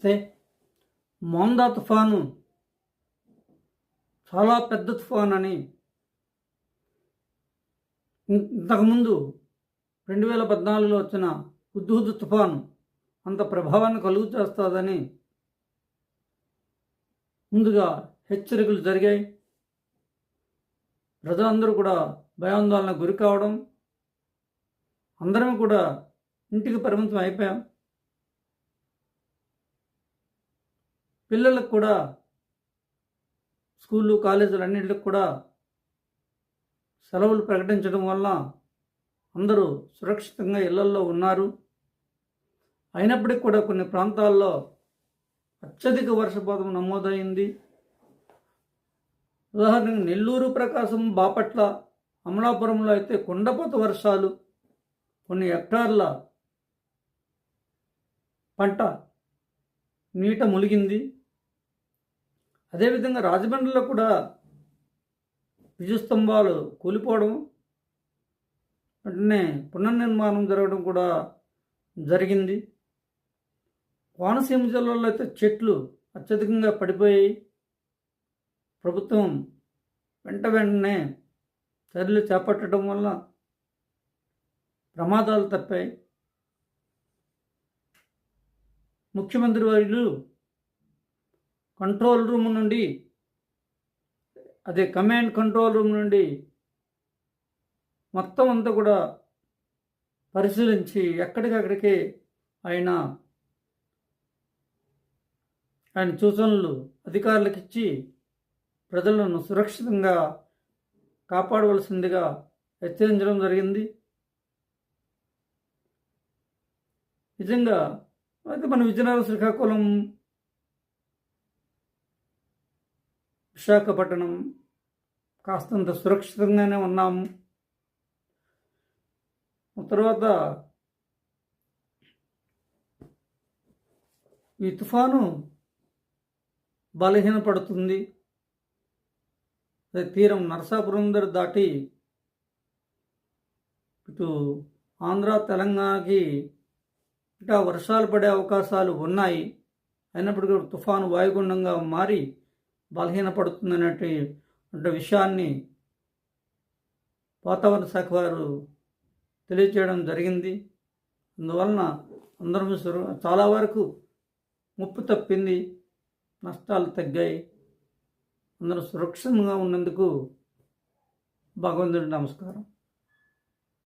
గమనిస్తే మోందా తుఫాను చాలా పెద్ద తుఫాన్ అని ఇంతకుముందు రెండు వేల పద్నాలుగులో వచ్చిన హుద్హుద్ తుఫాను అంత ప్రభావాన్ని కలుగు చేస్తుందని ముందుగా హెచ్చరికలు జరిగాయి. ప్రజలందరూ కూడా భయాందోళన గురి కావడం అందరం కూడా ఇంటికి పరిమితం అయిపోయాం. పిల్లలకు కూడా స్కూళ్ళు కాలేజీలు అన్నింటికి కూడా సెలవులు ప్రకటించడం వల్ల అందరూ సురక్షితంగా ఇళ్ళల్లో ఉన్నారు. అయినప్పటికీ కూడా కొన్ని ప్రాంతాల్లో అత్యధిక వర్షపాతం నమోదైంది. ఉదాహరణకు నెల్లూరు ప్రకాశం బాపట్ల అమలాపురంలో అయితే కొండపోత వర్షాలు కొన్ని హెక్టార్ల పంట నీట ములిగింది అదేవిధంగా రాజమండ్రిలో కూడా విద్యుత్ స్తంభాలు కూలిపోవడం వెంటనే పునర్నిర్మాణం జరగడం కూడా జరిగింది. కోనసీమ జిల్లాలో అయితే చెట్లు అత్యధికంగా పడిపోయాయి. ప్రభుత్వం వెంట వెంటనే చర్యలు చేపట్టడం వల్ల ప్రమాదాలు తప్పాయి. ముఖ్యమంత్రి వారు కంట్రోల్ రూమ్ నుండి అదే కమాండ్ కంట్రోల్ రూమ్ నుండి మొత్తం అంతా కూడా పరిశీలించి ఎక్కడికక్కడికి ఆయన ఆయన సూచనలు అధికారులకు ఇచ్చి ప్రజలను సురక్షితంగా కాపాడవలసిందిగా హెచ్చరించడం జరిగింది. నిజంగా అయితే మన విజయనగరం శ్రీకాకుళం విశాఖపట్నం కాస్తంత సురక్షితంగానే ఉన్నాము తర్వాత ఈ తుఫాను బలహీనపడుతుంది. అదే తీరం నరసాపురం దగ్గర దాటి ఇటు ఆంధ్ర తెలంగాణకి ఇటా వర్షాలు పడే అవకాశాలు ఉన్నాయి. అయినప్పటికీ తుఫాను వాయుగుండంగా మారి బలహీనపడుతుందనే విషయాన్ని వాతావరణ శాఖ వారు తెలియచేయడం జరిగింది. అందువలన అందరం సుర- చాలా వరకు ముప్పు తప్పింది నష్టాలు తగ్గాయి. అందరూ సురక్షితంగా ఉన్నందుకు భగవంతుడి నమస్కారం.